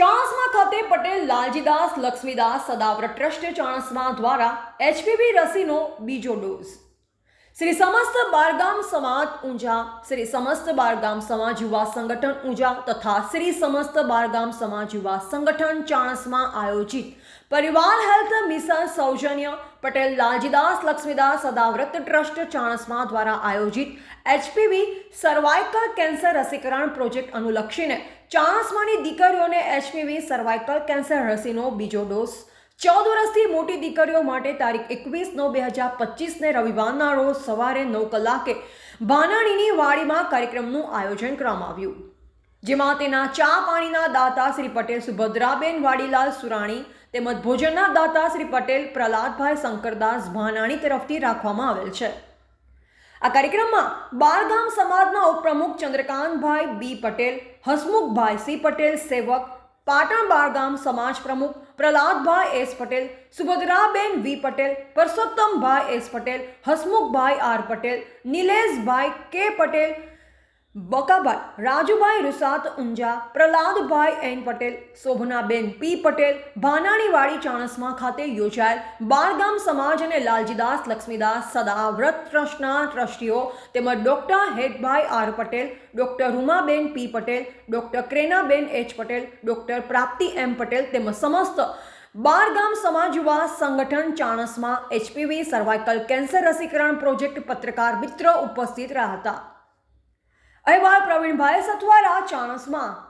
ચાણસ્મા ખાતે પટેલ લાલજીદાસ લક્ષ્મીદાસ સદાવ્રત ટ્રસ્ટ ચાણસમા દ્વારા એચપીવી રસીનો બીજો ડોઝ. શ્રી સમસ્ત બારગામ સમાજ ઊંઝા, શ્રી સમસ્ત બારગામ સમાજ યુવા સંગઠન ઊંઝા તથા શ્રી સમસ્ત બારગામ સમાજ યુવા સંગઠન ચાણસમાં આયોજિત. પરિવાર હેલ્થ મિશન સૌજન્ય પટેલ લાલજીદાસ લક્ષ્મીદાસ સદાવ્રત ટ્રસ્ટ ચાણસમાં દ્વારા આયોજિત એચપીવી સર્વાઇકલ કેન્સર રસીકરણ પ્રોજેક્ટ અનુલક્ષીને ચાણસમાની દીકરીઓને એચપીવી સર્વાઇકલ કેન્સર રસીનો બીજો ડોઝ ચૌદ વર્ષથી મોટી દીકરીઓ માટે તારીખ એકવીસ નવ બે હજાર પચીસને રવિવારના રોજ સવારે નવ કલાકે ભાનાણીની વાડીમાં કાર્યક્રમનું આયોજન કરવામાં આવ્યું. જેમાં તેના ચા પાણીના દાતા શ્રી પટેલ સુભદ્રાબેન વાડીલાલ સુરાણી તેમજ ભોજનના દાતા શ્રી પટેલ પ્રહલાદભાઈ શંકરદાસ ભાનાણી તરફથી રાખવામાં આવેલ છે. આ કાર્યક્રમમાં બારગામ સમાજના ઉપપ્રમુખ ચંદ્રકાંતભાઈ બી પટેલ, હસમુખભાઈ સી પટેલ, સેવક પાટણ બારગામ સમાજ પ્રમુખ Prahladbhai S Patel, Subhadraben V Patel, Parsottambhai S Patel, Hasmukhbhai R Patel, Nileshbhai K Patel Bakabhai, Rajubhai Rusat, Unjha, Prahladbhai N Patel, Shobhanaben P Patel, Bhananiwadi Chanasma ખાતે યોજાયેલ બારગામ સમાજ અને લાલજીદાસ લક્ષ્મીદાસ સદાવ્રત ટ્રસ્ટના ટ્રસ્ટીઓ તેમજ doctor Hedbhai R Patel, doctor Rumaben P Patel, doctor Krenaben H Patel, doctor Prapti M Patel તેમજ સમસ્ત બારગામ સમાજવાસ સંગઠન ચાણસમાં એચપીવી સર્વાઇકલ કેન્સર રસીકરણ પ્રોજેક્ટ પત્રકાર મિત્રો ઉપસ્થિત રહ્યા હતા. અહેવાલ પ્રવીણભાઈ સથવારા ચાણસમાં.